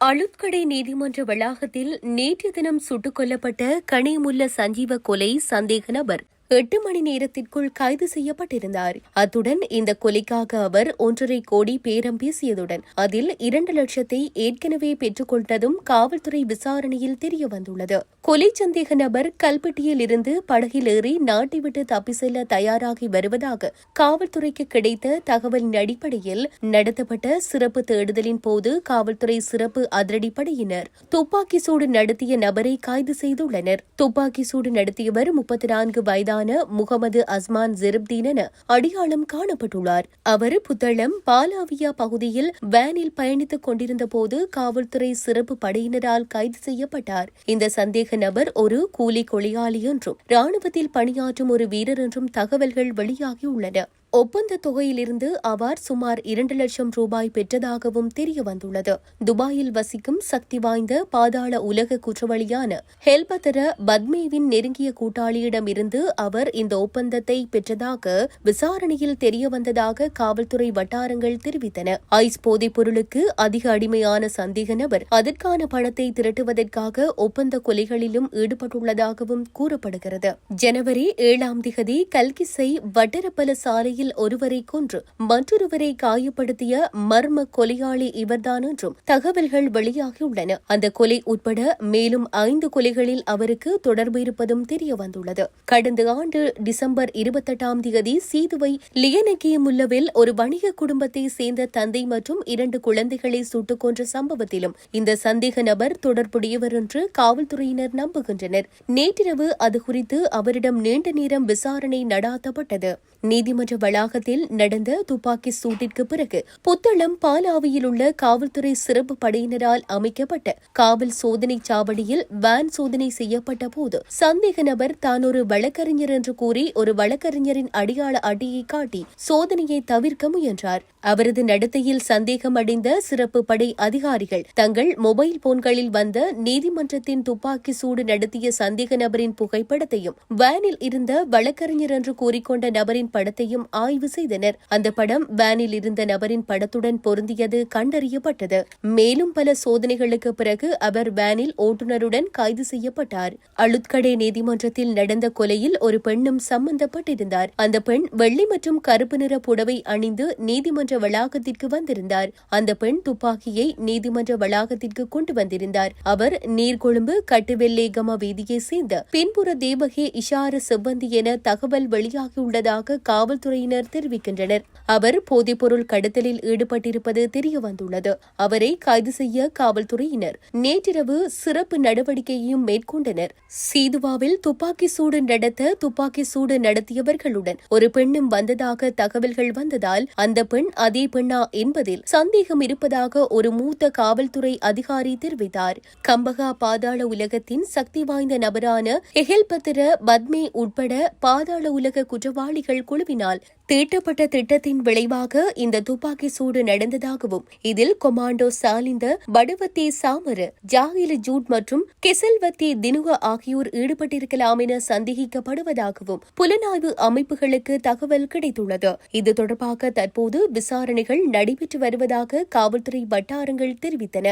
அழுத்கடை நீதிமன்ற வளாகத்தில் நேற்று தினம் சுட்டுக் கொல்லப்பட்ட கனிமுல்ல சஞ்சீவ கொலை சந்தேக நபர். எட்டு மணி நேரத்திற்குள் கைது செய்யப்பட்டிருந்தார். அத்துடன் இந்த கொலைக்காக அவர் ஒன்றரை கோடி பேரம் பேசியதுடன் அதில் இரண்டு லட்சத்தை ஏற்கனவே பெற்றுக்கொண்டதும் காவல்துறை விசாரணையில் தெரியவந்துள்ளது. கொலை சந்தேக நபர் கல்பட்டியில் இருந்து படகில் ஏறி நாட்டை விட்டு தப்பி செல்ல தயாராகி வருவதாக காவல்துறைக்கு கிடைத்த தகவலின் அடிப்படையில் நடத்தப்பட்ட சிறப்பு தேடுதலின் போது காவல்துறை சிறப்பு அதிரடிப்படையினர் துப்பாக்கி சூடு நடத்திய நபரை கைது செய்துள்ளனர். துப்பாக்கி சூடு நடத்தியவர் முப்பத்தி நான்கு வயதான முகமது அஸ்மான் ஜெருப்தீன் என அடையாளம் காணப்பட்டுள்ளார். அவர் புத்தளம் பாலாவியா பகுதியில் வேனில் பயணித்துக் கொண்டிருந்த போது காவல்துறை சிறப்பு படையினரால் கைது செய்யப்பட்டார். இந்த சந்தேக நபர் ஒரு கூலி கொலையாளி என்றும் ராணுவத்தில் பணியாற்றும் ஒரு வீரர் என்றும் தகவல்கள் வெளியாகியுள்ளன ஒப்பந்த தொகையிலிருந்து அவர் சுமார் இரண்டு லட்சம் ரூபாய் பெற்றதாகவும் தெரியவந்துள்ளது. துபாயில் வசிக்கும் சக்தி வாய்ந்த பாதாள உலக குற்றவாளியான ஹெல்பத்தர பத்மேவின் நெருங்கிய கூட்டாளியிடமிருந்து அவர் இந்த ஒப்பந்தத்தை பெற்றதாக விசாரணையில் தெரியவந்ததாக காவல்துறை வட்டாரங்கள் தெரிவித்தன. ஐஸ் போதைப் பொருளுக்கு அதிக அடிமையான சந்தேக நபர் அதற்கான பணத்தை திரட்டுவதற்காக ஒப்பந்த கொலைகளிலும் ஈடுபட்டுள்ளதாகவும் கூறப்படுகிறது. ஜனவரி ஏழாம் திகதி கல்கிசை வட்டரப்பல சாலையில் கொலையில் ஒருவரை கொன்று மற்றொருவரை காயப்படுத்திய மர்ம கொலையாளி இவர்தான் என்றும் தகவல்கள் வெளியாகியுள்ளன. அந்த கொலை உட்பட மேலும் ஐந்து கொலைகளில் அவருக்கு தொடர்பு இருப்பதும் தெரியவந்துள்ளது. கடந்த ஆண்டு டிசம்பர் இருபத்தெட்டாம் தேதி சீதுவை லியனகியமுல்லவில் ஒரு வணிக குடும்பத்தை சேர்ந்த தந்தை மற்றும் இரண்டு குழந்தைகளை சுட்டுக் கொன்ற சம்பவத்திலும் இந்த சந்தேக நபர் தொடர்புடையவர் என்று காவல்துறையினர் நம்புகின்றனர். நேற்றிரவு அது குறித்து அவரிடம் நீண்ட நேரம் விசாரணை நடாத்தப்பட்டது. நீதிமன்ற வளாகத்தில் நடந்த துப்பாக்கி சூட்டிற்கு பிறகு புத்தளம் பாலாவியில் உள்ள காவல்துறை சிறப்பு படையினரால் அமைக்கப்பட்ட காவல் சோதனை சாவடியில் வேன் சோதனை செய்யப்பட்ட போது சந்தேக நபர் தான் ஒரு வழக்கறிஞர் என்று கூறி ஒரு வழக்கறிஞரின் அடையாள அட்டையை காட்டி சோதனையை தவிர்க்க முயன்றார். அவரது நடத்தையில் சந்தேகம் அடைந்த சிறப்பு படை அதிகாரிகள் தங்கள் மொபைல் போன்களில் வந்த நீதிமன்றத்தின் துப்பாக்கி சூடு நடத்திய சந்தேக நபரின் புகைப்படத்தையும் வேனில் இருந்த வழக்கறிஞர் என்று கூறிக்கொண்ட நபரின் படத்தையும் ஆய்வு செய்தனர். அந்த படம் வேனில் இருந்த நபரின் படத்துடன் பொருந்தியது கண்டறியப்பட்டது. மேலும் பல சோதனைகளுக்கு பிறகு அவர் வேனில் ஓட்டுநருடன் கைது செய்யப்பட்டார். அழுத்கடே நீதிமன்றத்தில் நடந்த கொலையில் ஒரு பெண்ணும் சம்பந்தப்பட்டிருந்தார். அந்த பெண் வெள்ளி மற்றும் கருப்பு நிற புடவை அணிந்து நீதிமன்ற வளாகத்திற்கு வந்திருந்தார். அந்த பெண் துப்பாக்கியை நீதிமன்ற வளாகத்திற்கு கொண்டு வந்திருந்தார். அவர் நீர்கொழும்பு கட்டுவெல்லேகம வீதியை சேர்ந்த பின்புற தேவகே இஷார செவ்வந்தி என தகவல் வெளியாகியுள்ளதாக காவல்துறையினர் தரப்பினர் தெரிவிக்கின்றனர். அவர் போதைப்பொருள் கடத்தலில் ஈடுபட்டிருப்பது தெரியவந்துள்ளது. அவரை கைது செய்ய காவல்துறையினர் நேற்றிரவு சிறப்பு நடவடிக்கையையும் மேற்கொண்டனர். சீதுவாவில் துப்பாக்கி சூடு நடத்த துப்பாக்கி சூடு நடத்தியவர்களுடன் ஒரு பெண்ணும் வந்ததாக தகவல்கள் வந்ததால் அந்த பெண் அதே பெண்ணா என்பதில் சந்தேகம் இருப்பதாக ஒரு மூத்த காவல்துறை அதிகாரி தெரிவித்தார். கம்பகா பாதாள உலகத்தின் சக்தி வாய்ந்த நபரான எஹெல்பத்திர பத்மே உட்பட பாதாள உலக குற்றவாளிகள் குழுவினால் தீட்டப்பட்ட திட்டத்தின் விளைவாக இந்த துப்பாக்கி சூடு நடந்ததாகவும் இதில் கொமாண்டோ சாலிந்த படுவத்தி சாமர ஜாகில ஜூட் மற்றும் கெசல்வத்தி தினுக ஆகியோர் ஈடுபட்டிருக்கலாம் என சந்தேகிக்கப்படுவதாகவும் புலனாய்வு அமைப்புகளுக்கு தகவல் கிடைத்துள்ளது. இது தொடர்பாக தற்போது விசாரணைகள் நடைபெற்று வருவதாக காவல்துறை வட்டாரங்கள் தெரிவித்தன.